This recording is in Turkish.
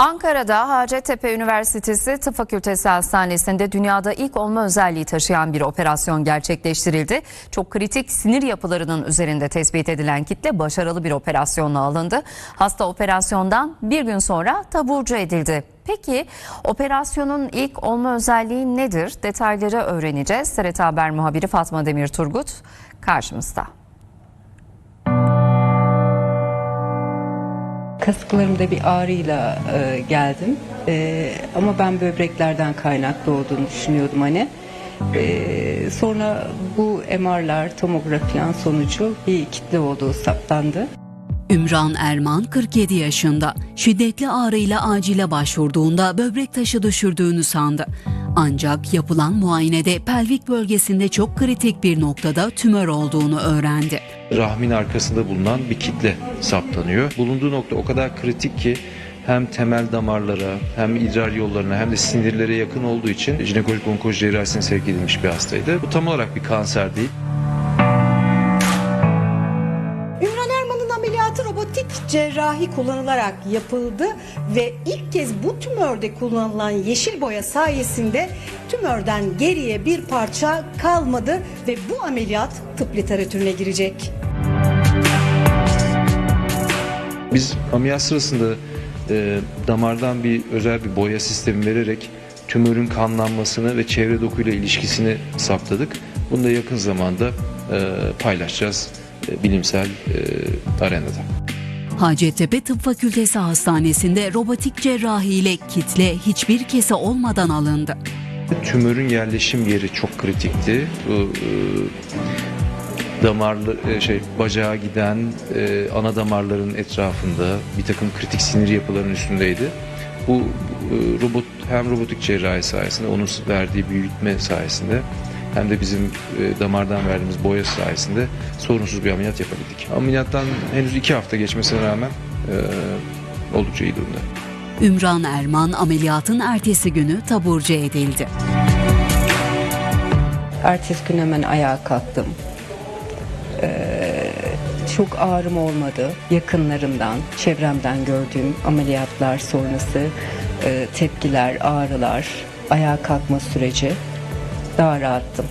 Ankara'da Hacettepe Üniversitesi Tıp Fakültesi Hastanesi'nde dünyada ilk olma özelliği taşıyan bir operasyon gerçekleştirildi. Çok kritik sinir yapılarının üzerinde tespit edilen kitle başarılı bir operasyonla alındı. Hasta operasyondan bir gün sonra taburcu edildi. Peki operasyonun ilk olma özelliği nedir? Detayları öğreneceğiz. TRT Haber muhabiri Fatma Demir Turgut karşımızda. Kasıklarımda bir ağrıyla e, geldim. E, ama ben böbreklerden kaynaklı olduğunu düşünüyordum hani. E, sonra bu MR'lar, tomografiyan sonucu bir kitle olduğu saptandı. Ümran Erman 47 yaşında. Şiddetli ağrıyla acile başvurduğunda böbrek taşı düşürdüğünü sandı. Ancak yapılan muayenede pelvik bölgesinde çok kritik bir noktada tümör olduğunu öğrendi. rahmin arkasında bulunan bir kitle saptanıyor. Bulunduğu nokta o kadar kritik ki hem temel damarlara hem idrar yollarına hem de sinirlere yakın olduğu için jinekolojik onkoloji cerrahisine sevk edilmiş bir hastaydı. Bu tam olarak bir kanser değil. Ameliyatı robotik cerrahi kullanılarak yapıldı ve ilk kez bu tümörde kullanılan yeşil boya sayesinde tümörden geriye bir parça kalmadı ve bu ameliyat tıp literatürüne girecek. Biz ameliyat sırasında e, damardan bir özel bir boya sistemi vererek tümörün kanlanmasını ve çevre dokuyla ilişkisini saptadık. Bunu da yakın zamanda e, paylaşacağız bilimsel e, arenada. Hacettepe Tıp Fakültesi Hastanesi'nde robotik cerrahi ile kitle hiçbir kese olmadan alındı. Tümörün yerleşim yeri çok kritikti. Bu e, damarlı e, şey bacağa giden e, ana damarların etrafında bir takım kritik sinir yapılarının üstündeydi. Bu e, robot hem robotik cerrahi sayesinde onun verdiği büyütme sayesinde hem de bizim e, damardan verdiğimiz boya sayesinde sorunsuz bir ameliyat yapabildik. Ameliyattan henüz iki hafta geçmesine rağmen e, oldukça iyi durumda. Ümran Erman ameliyatın ertesi günü taburcu edildi. Ertesi gün hemen ayağa kalktım. Ee, çok ağrım olmadı. Yakınlarımdan, çevremden gördüğüm ameliyatlar sonrası e, tepkiler, ağrılar, ayağa kalkma süreci daha rahattım.